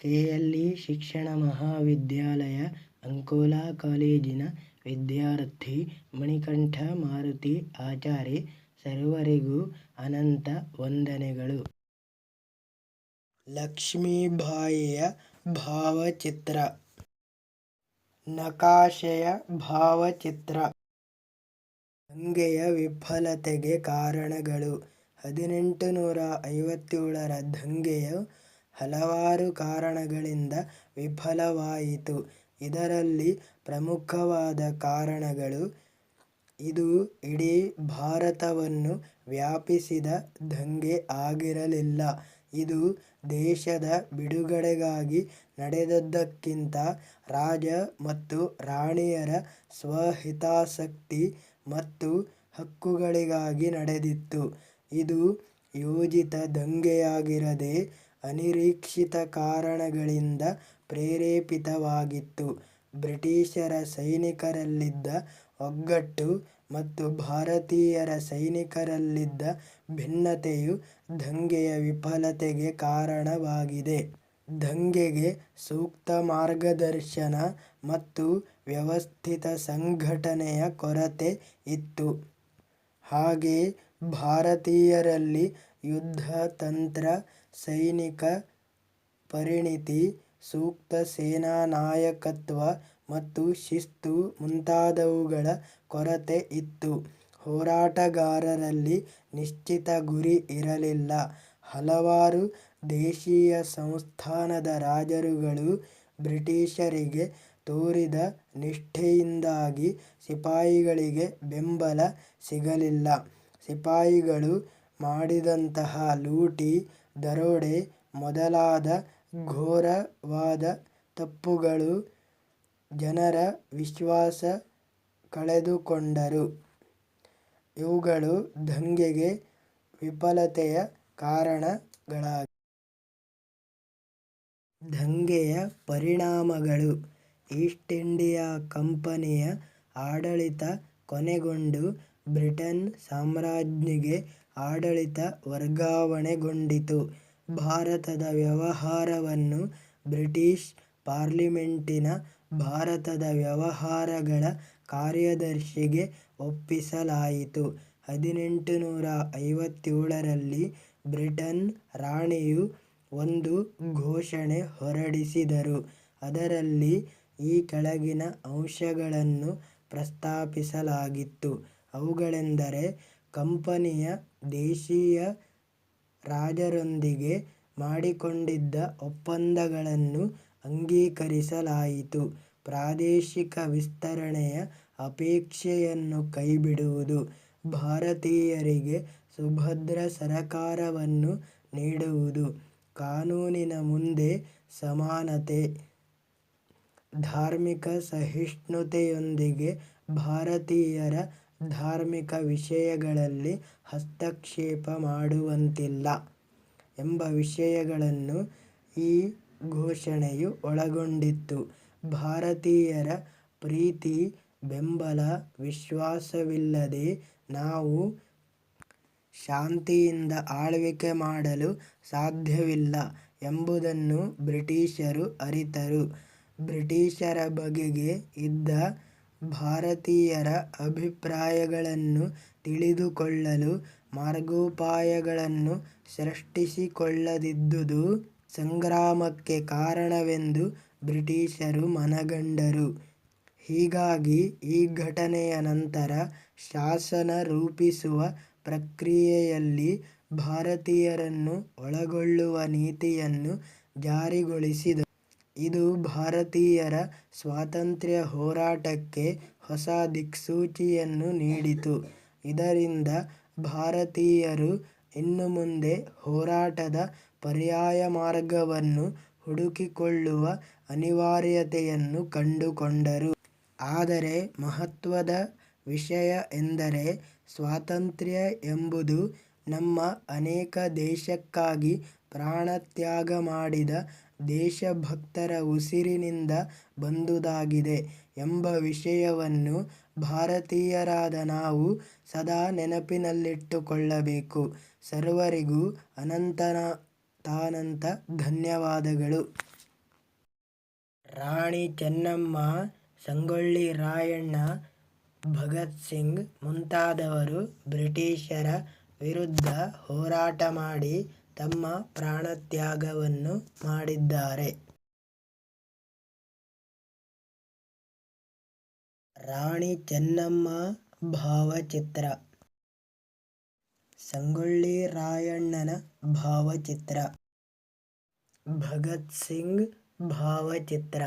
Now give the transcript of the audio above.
K L E ಶಿಕ್ಷಣ ಮಹಾವಿದ್ಯಾಲಯ, ಅಂಕೋಲಾ ಕಾಲೇಜಿನ ವಿದ್ಯಾರ್ಥಿ ಮಣಿಕಂಠ ಮಾರುತಿ ಆಚಾರಿ ಸರ್ವರಿಗೂ ಅನಂತ ವಂದನೆಗಳು. ಲಕ್ಷ್ಮೀಬಾಯಿಯ ಭಾವಚಿತ್ರ. ನಕಾಶೆಯ ಭಾವಚಿತ್ರ. ದಂಗೆಯ ವಿಫಲತೆಗೆ ಕಾರಣಗಳು. ಹದಿನೆಂಟುನೂರ ಐವತ್ತೇಳರ ದಂಗೆಯು ಹಲವಾರು ಕಾರಣಗಳಿಂದ ವಿಫಲವಾಯಿತು. ಇದರಲ್ಲಿ ಪ್ರಮುಖವಾದ ಕಾರಣಗಳು ಇದು ಇಡೀ ಭಾರತವನ್ನು ವ್ಯಾಪಿಸಿದ ದಂಗೆ ಆಗಿರಲಿಲ್ಲ. ಇದು ದೇಶದ ಬಿಡುಗಡೆಗಾಗಿ ನಡೆದದ್ದಕ್ಕಿಂತ ರಾಜ ಮತ್ತು ರಾಣಿಯರ ಸ್ವಹಿತಾಸಕ್ತಿ ಮತ್ತು ಹಕ್ಕುಗಳಿಗಾಗಿ ನಡೆದಿತ್ತು. ಇದು ಯೋಜಿತ ದಂಗೆಯಾಗಿರದೆ ಅನಿರೀಕ್ಷಿತ ಕಾರಣಗಳಿಂದ ಪ್ರೇರೇಪಿತವಾಗಿತ್ತು. ಬ್ರಿಟಿಷರ ಸೈನಿಕರಲ್ಲಿದ್ದ ಒಗ್ಗಟ್ಟು ಮತ್ತು ಭಾರತೀಯರ ಸೈನಿಕರಲ್ಲಿದ್ದ ಭಿನ್ನತೆಯು ದಂಗೆಯ ವಿಫಲತೆಗೆ ಕಾರಣವಾಗಿದೆ. ದಂಗೆಗೆ ಸೂಕ್ತ ಮಾರ್ಗದರ್ಶನ ಮತ್ತು ವ್ಯವಸ್ಥಿತ ಸಂಘಟನೆಯ ಕೊರತೆ ಇತ್ತು. ಹಾಗೆ ಭಾರತೀಯರಲ್ಲಿ ಯುದ್ಧ ತಂತ್ರ, ಸೈನಿಕ ಪರಿಣಿತಿ, ಸೂಕ್ತ ಸೇನಾ ನಾಯಕತ್ವ ಮತ್ತು ಶಿಸ್ತು ಮುಂತಾದವುಗಳ ಕೊರತೆ ಇತ್ತು. ಹೋರಾಟಗಾರರಲ್ಲಿ ನಿಶ್ಚಿತ ಗುರಿ ಇರಲಿಲ್ಲ. ಹಲವಾರು ದೇಶೀಯ ಸಂಸ್ಥಾನದ ರಾಜರುಗಳು ಬ್ರಿಟಿಷರಿಗೆ ತೋರಿದ ನಿಷ್ಠೆಯಿಂದಾಗಿ ಸಿಪಾಯಿಗಳಿಗೆ ಬೆಂಬಲ ಸಿಗಲಿಲ್ಲ. ಸಿಪಾಯಿಗಳು ಮಾಡಿದಂತಹ ಲೂಟಿ, ದರೋಡೆ ಮೊದಲಾದ ಘೋರವಾದ ತಪ್ಪುಗಳು ಜನರ ವಿಶ್ವಾಸ ಕಳೆದುಕೊಂಡರು. ಇವುಗಳು ದಂಗೆಗೆ ವಿಫಲತೆಯ ಕಾರಣಗಳಾಗಿವೆ. ದಂಗೆಯ ಪರಿಣಾಮಗಳು ಈಸ್ಟ್ ಇಂಡಿಯಾ ಕಂಪನಿಯ ಆಡಳಿತ ಕೊನೆಗೊಂಡು ಬ್ರಿಟನ್ ಸಾಮ್ರಾಜ್ಞಿಗೆ ಆಡಳಿತ ವರ್ಗಾವಣೆಗೊಂಡಿತು. ಭಾರತದ ವ್ಯವಹಾರವನ್ನು ಬ್ರಿಟಿಷ್ ಪಾರ್ಲಿಮೆಂಟಿನ ಭಾರತದ ವ್ಯವಹಾರಗಳ ಕಾರ್ಯದರ್ಶಿಗೆ ಒಪ್ಪಿಸಲಾಯಿತು. ಹದಿನೆಂಟುನೂರ ಐವತ್ತೇಳರಲ್ಲಿ ಬ್ರಿಟನ್ ರಾಣಿಯು ಒಂದು ಘೋಷಣೆ ಹೊರಡಿಸಿದರು. ಅದರಲ್ಲಿ ಈ ಕೆಳಗಿನ ಅಂಶಗಳನ್ನು ಪ್ರಸ್ತಾಪಿಸಲಾಗಿತ್ತು. ಅವುಗಳೆಂದರೆ ಕಂಪನಿಯ ದೇಶೀಯ ರಾಜರೊಂದಿಗೆ ಮಾಡಿಕೊಂಡಿದ್ದ ಒಪ್ಪಂದಗಳನ್ನು ಅಂಗೀಕರಿಸಲಾಯಿತು. ಪ್ರಾದೇಶಿಕ ವಿಸ್ತರಣೆಯ ಅಪೇಕ್ಷೆಯನ್ನು ಕೈಬಿಡುವುದು. ಭಾರತೀಯರಿಗೆ ಸುಭದ್ರ ಸರಕಾರವನ್ನು ನೀಡುವುದು. ಕಾನೂನಿನ ಮುಂದೆ ಸಮಾನತೆ. ಧಾರ್ಮಿಕ ಸಹಿಷ್ಣುತೆಯೊಂದಿಗೆ ಭಾರತೀಯರ ಧಾರ್ಮಿಕ ವಿಷಯಗಳಲ್ಲಿ ಹಸ್ತಕ್ಷೇಪ ಮಾಡುವಂತಿಲ್ಲ ಎಂಬ ವಿಷಯಗಳನ್ನು ಈ ಘೋಷಣೆಯು ಒಳಗೊಂಡಿತ್ತು. ಭಾರತೀಯರ ಪ್ರೀತಿ, ಬೆಂಬಲ, ವಿಶ್ವಾಸವಿಲ್ಲದೆ ನಾವು ಶಾಂತಿಯಿಂದ ಆಳ್ವಿಕೆ ಮಾಡಲು ಸಾಧ್ಯವಿಲ್ಲ ಎಂಬುದನ್ನು ಬ್ರಿಟಿಷರು ಅರಿತರು. ಬ್ರಿಟಿಷರ ಬಗೆಗೆ ಇದ್ದ ಭಾರತೀಯರ ಅಭಿಪ್ರಾಯಗಳನ್ನು ತಿಳಿದುಕೊಳ್ಳಲು ಮಾರ್ಗೋಪಾಯಗಳನ್ನು ಸೃಷ್ಟಿಸಿಕೊಳ್ಳದಿದ್ದುದು ಸಂಗ್ರಾಮಕ್ಕೆ ಕಾರಣವೆಂದು ಬ್ರಿಟಿಷರು ಮನಗಂಡರು. ಹೀಗಾಗಿ ಈ ಘಟನೆಯ ನಂತರ ಶಾಸನ ರೂಪಿಸುವ ಪ್ರಕ್ರಿಯೆಯಲ್ಲಿ ಭಾರತೀಯರನ್ನು ಒಳಗೊಳ್ಳುವ ನೀತಿಯನ್ನು ಜಾರಿಗೊಳಿಸಿದರು. ಇದು ಭಾರತೀಯರ ಸ್ವಾತಂತ್ರ್ಯ ಹೋರಾಟಕ್ಕೆ ಹೊಸ ದಿಕ್ಸೂಚಿಯನ್ನು ನೀಡಿತು. ಇದರಿಂದ ಭಾರತೀಯರು ಇನ್ನು ಮುಂದೆ ಹೋರಾಟದ ಪರ್ಯಾಯ ಮಾರ್ಗವನ್ನು ಹುಡುಕಿಕೊಳ್ಳುವ ಅನಿವಾರ್ಯತೆಯನ್ನು ಕಂಡುಕೊಂಡರು. ಆದರೆ ಮಹತ್ವದ ವಿಷಯ ಎಂದರೆ ಸ್ವಾತಂತ್ರ್ಯ ಎಂಬುದು ನಮ್ಮ ಅನೇಕ ದೇಶಕ್ಕಾಗಿ ಪ್ರಾಣತ್ಯಾಗ ಮಾಡಿದ ದೇಶಭಕ್ತರ ಉಸಿರಿನಿಂದ ಬಂದುದಾಗಿದೆ ಎಂಬ ವಿಷಯವನ್ನು ಭಾರತೀಯರಾದ ನಾವು ಸದಾ ನೆನಪಿನಲ್ಲಿಟ್ಟುಕೊಳ್ಳಬೇಕು. ಸರ್ವರಿಗೂ ಅನಂತನ ತಾನಂತ ಧನ್ಯವಾದಗಳು. ರಾಣಿ ಚೆನ್ನಮ್ಮ, ಸಂಗೊಳ್ಳಿ ರಾಯಣ್ಣ, ಭಗತ್ ಸಿಂಗ್ ಮುಂತಾದವರು ಬ್ರಿಟಿಷರ ವಿರುದ್ಧ ಹೋರಾಟ ಮಾಡಿ ತಮ್ಮ ಪ್ರಾಣತ್ಯಾಗವನ್ನು ಮಾಡಿದ್ದಾರೆ. ರಾಣಿ ಚೆನ್ನಮ್ಮ ಭಾವಚಿತ್ರ. ಸಂಗೊಳ್ಳಿ ರಾಯಣ್ಣನ ಭಾವಚಿತ್ರ. ಭಗತ್ ಸಿಂಗ್ ಭಾವಚಿತ್ರ.